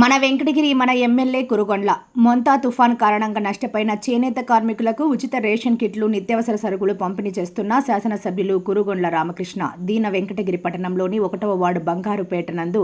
మన వెంకటగిరి మన ఎమ్మెల్యే కురుగొండ్ల. మొంతా తుఫాన్ కారణంగా నష్టపోయిన చేనేత కార్మికులకు ఉచిత రేషన్ కిట్లు నిత్యావసర సరుకులు పంపిణీ చేస్తున్న శాసనసభ్యులు కురుగొండ్ల రామకృష్ణ. దీన వెంకటగిరి పట్టణంలోని ఒకటవ వార్డు బంగారుపేట నందు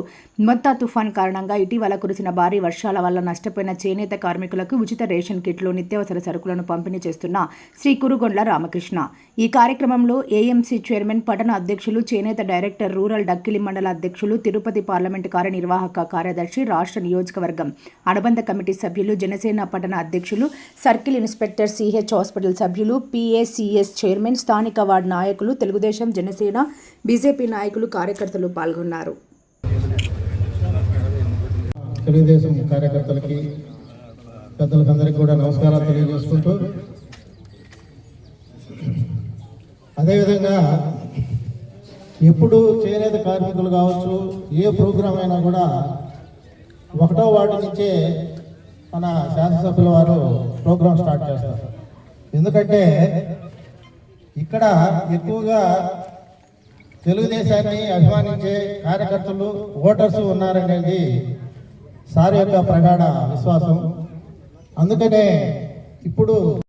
మొంతా తుఫాన్ కారణంగా ఇటీవల కురిసిన భారీ వర్షాల వల్ల నష్టపోయిన చేనేత కార్మికులకు ఉచిత రేషన్ కిట్లు నిత్యావసర సరుకులను పంపిణీ చేస్తున్న శ్రీ కురుగొండ్ల రామకృష్ణ. ఈ కార్యక్రమంలో ఏఎంసీ చైర్మన్ పట్టణ అధ్యక్షులు చేనేత డైరెక్టర్ రూరల్ డక్కిలి మండల అధ్యక్షులు తిరుపతి పార్లమెంటు కార్యనిర్వాహక కార్యదర్శి రాష్ట్ర నియోజకవర్గం. అనుబంధ కమిటీ సభ్యులు జనసేన పట్టణ అధ్యక్షులు సర్కిల్ ఇన్స్పెక్టర్ సిహెచ్ హాస్పిటల్ సభ్యులు పిఏసిఎస్ చైర్మన్ స్థానిక వార్డు నాయకులు తెలుగుదేశం జనసేన బీజేపీ నాయకులు కార్యకర్తలు పాల్గొన్నారు. తెలుగుదేశం కార్యకర్తలకి పెద్దలకందరికీ కూడా నమస్కారాలు తెలియజేసుకుంటూ అదేవిధంగా ఎప్పుడు చేనేత కార్మికులు కావచ్చు ఏ ప్రోగ్రాం అయినా కూడా ఒకటో వార్డు నుంచే మన శాసనసభ్యుల వారు ప్రోగ్రాం స్టార్ట్ చేస్తారు. ఎందుకంటే ఇక్కడ ఎక్కువగా తెలుగుదేశాన్ని అభిమానించే కార్యకర్తలు ఓటర్స్ ఉన్నారనేది సార్ యొక్క ప్రగాఢ విశ్వాసం. అందుకనే ఇప్పుడు